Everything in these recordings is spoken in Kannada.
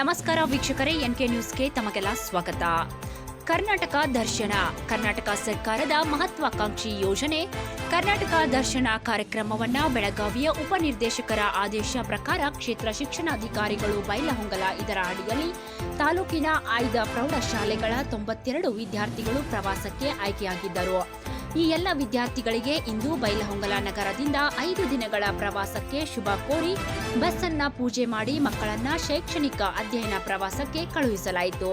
ನಮಸ್ಕಾರ ವೀಕ್ಷಕರೇ, ಎನ್ಕೆ ನ್ಯೂಸ್ಗೆ ತಮಗೆಲ್ಲ ಸ್ವಾಗತ. ಕರ್ನಾಟಕ ದರ್ಶನ, ಕರ್ನಾಟಕ ಸರ್ಕಾರದ ಮಹತ್ವಾಕಾಂಕ್ಷಿ ಯೋಜನೆ. ಕರ್ನಾಟಕ ದರ್ಶನ ಕಾರ್ಯಕ್ರಮವನ್ನ ಬೆಳಗಾವಿಯ ಉಪನಿರ್ದೇಶಕರ ಆದೇಶ ಪ್ರಕಾರ ಕ್ಷೇತ್ರ ಶಿಕ್ಷಣಾಧಿಕಾರಿಗಳು ಬೈಲಹೊಂಗಲ ಇದರ ಅಡಿಯಲ್ಲಿ ತಾಲೂಕಿನ ಆಯ್ದ ಪ್ರೌಢಶಾಲೆಗಳ ತೊಂಬತ್ತೆರಡು ವಿದ್ಯಾರ್ಥಿಗಳು ಪ್ರವಾಸಕ್ಕೆ ಆಯ್ಕೆಯಾಗಿದ್ದರು. ಈ ಎಲ್ಲ ವಿದ್ಯಾರ್ಥಿಗಳಿಗೆ ಇಂದು ಬೈಲಹೊಂಗಲ ನಗರದಿಂದ ಐದು ದಿನಗಳ ಪ್ರವಾಸಕ್ಕೆ ಶುಭ ಕೋರಿ ಬಸ್ ಅನ್ನ ಪೂಜೆ ಮಾಡಿ ಮಕ್ಕಳನ್ನ ಶೈಕ್ಷಣಿಕ ಅಧ್ಯಯನ ಪ್ರವಾಸಕ್ಕೆ ಕಳುಹಿಸಲಾಯಿತು.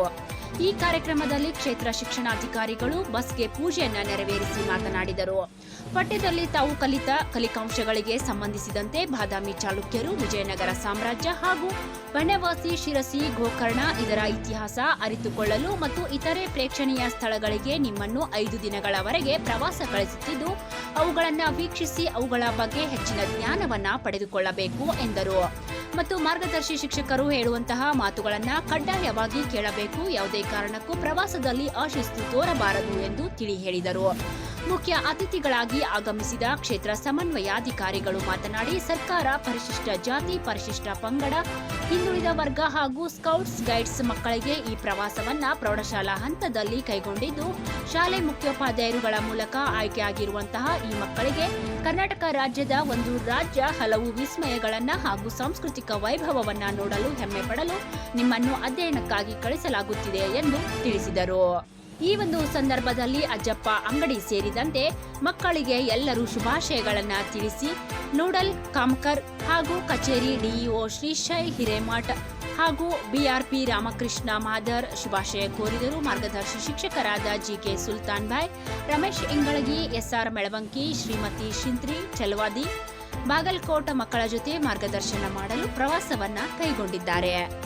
ಈ ಕಾರ್ಯಕ್ರಮದಲ್ಲಿ ಕ್ಷೇತ್ರ ಶಿಕ್ಷಣಾಧಿಕಾರಿಗಳು, ಬಸ್ಗೆ ಪೂಜೆಯನ್ನ ನೆರವೇರಿಸಿ ಮಾತನಾಡಿದರು. ಪಠ್ಯದಲ್ಲಿ ತಾವು ಕಲಿತ ಕಲಿಕಾಂಶಗಳಿಗೆ ಸಂಬಂಧಿಸಿದಂತೆ ಬಾದಾಮಿ ಚಾಲುಕ್ಯರು, ವಿಜಯನಗರ ಸಾಮ್ರಾಜ್ಯ ಹಾಗೂ ಬಣ್ಣವಾಸಿ ಶಿರಸಿ, ಗೋಕರ್ಣ ಇದರ ಇತಿಹಾಸ ಅರಿತುಕೊಳ್ಳಲು ಮತ್ತು ಇತರೆ ಪ್ರೇಕ್ಷಣೀಯ ಸ್ಥಳಗಳಿಗೆ ನಿಮ್ಮನ್ನು ಐದು ದಿನಗಳವರೆಗೆ ಪ್ರವಾಸ ಕಳಿಸುತ್ತಿದ್ದು, ಅವುಗಳನ್ನು ವೀಕ್ಷಿಸಿ ಅವುಗಳ ಬಗ್ಗೆ ಹೆಚ್ಚಿನ ಜ್ಞಾನವನ್ನು ಪಡೆದುಕೊಳ್ಳಬೇಕು, ಎಂದರು. ಮತ್ತು ಮಾರ್ಗದರ್ಶಿ ಶಿಕ್ಷಕರು ಹೇಳುವಂತಹ ಮಾತುಗಳನ್ನು ಕಡ್ಡಾಯವಾಗಿ ಕೇಳಬೇಕು. ಯಾವುದೇ ಕಾರಣಕ್ಕೂ ಪ್ರವಾಸದಲ್ಲಿ ಅಶಿಸ್ತು ತೋರಬಾರದು ಎಂದು ತಿಳಿ ಹೇಳಿದರು. ಮುಖ್ಯ ಅತಿಥಿಗಳಾಗಿ ಆಗಮಿಸಿದ ಕ್ಷೇತ್ರ ಸಮನ್ವಯಾಧಿಕಾರಿಗಳು ಮಾತನಾಡಿ, ಸರ್ಕಾರ ಪರಿಶಿಷ್ಟ ಜಾತಿ, ಪರಿಶಿಷ್ಟ ಪಂಗಡ, ಹಿಂದುಳಿದ ವರ್ಗ ಹಾಗೂ ಸ್ಕೌಟ್ಸ್, ಗೈಡ್ಸ್ ಮಕ್ಕಳಿಗೆ ಈ ಪ್ರವಾಸವನ್ನ ಪ್ರೌಢಶಾಲಾ ಹಂತದಲ್ಲಿ ಕೈಗೊಂಡಿದ್ದು, ಶಾಲೆ ಮುಖ್ಯೋಪಾಧ್ಯಾಯರುಗಳ ಮೂಲಕ ಆಯ್ಕೆಯಾಗಿರುವಂತಹ ಈ ಮಕ್ಕಳಿಗೆ ಕರ್ನಾಟಕ ರಾಜ್ಯದ ಒಂದು ರಾಜ್ಯ ಹಲವು ವಿಸ್ಮಯಗಳನ್ನ ಹಾಗೂ ಸಾಂಸ್ಕೃತಿಕ ವೈಭವವನ್ನ ನೋಡಲು ಹೆಮ್ಮೆ ಪಡಲು ನಿಮ್ಮನ್ನು ಅಧ್ಯಯನಕ್ಕಾಗಿ ಕಳಿಸಲಾಗುತ್ತಿದೆ ಎಂದು ತಿಳಿಸಿದರು. ಈ ಒಂದು ಸಂದರ್ಭದಲ್ಲಿ ಅಜ್ಜಪ್ಪ ಅಂಗಡಿ ಸೇರಿದಂತೆ ಮಕ್ಕಳಿಗೆ ಎಲ್ಲರೂ ಶುಭಾಶಯಗಳನ್ನ ತಿಳಿಸಿ ನೂಡಲ್, ಕಾಮಕರ್ ಹಾಗೂ ಕಚೇರಿ ಡಿಇಒ ಶ್ರೀಶೈ ಹಿರೇಮಠ ಹಾಗೂ ಬಿಆರ್ಪಿ ರಾಮಕೃಷ್ಣ ಮಾದರ್ ಶುಭಾಶಯ ಕೋರಿದರು. ಮಾರ್ಗದರ್ಶಿ ಶಿಕ್ಷಕರಾದ ಜಿಕೆ ಸುಲ್ತಾನ್ ಭಾಯ್ ರಮೇಶ್ ಇಂಗಳಗಿ, ಎಸ್ಆರ್ ಮೆಳವಂಕಿ, ಶ್ರೀಮತಿ ಶಿಂತ್ರಿ ಚಲವಾದಿ, ಬಾಗಲಕೋಟ ಮಕ್ಕಳ ಜೊತೆ ಮಾರ್ಗದರ್ಶನ ಮಾಡಲು ಪ್ರವಾಸವನ್ನ ಕೈಗೊಂಡಿದ್ದಾರೆ.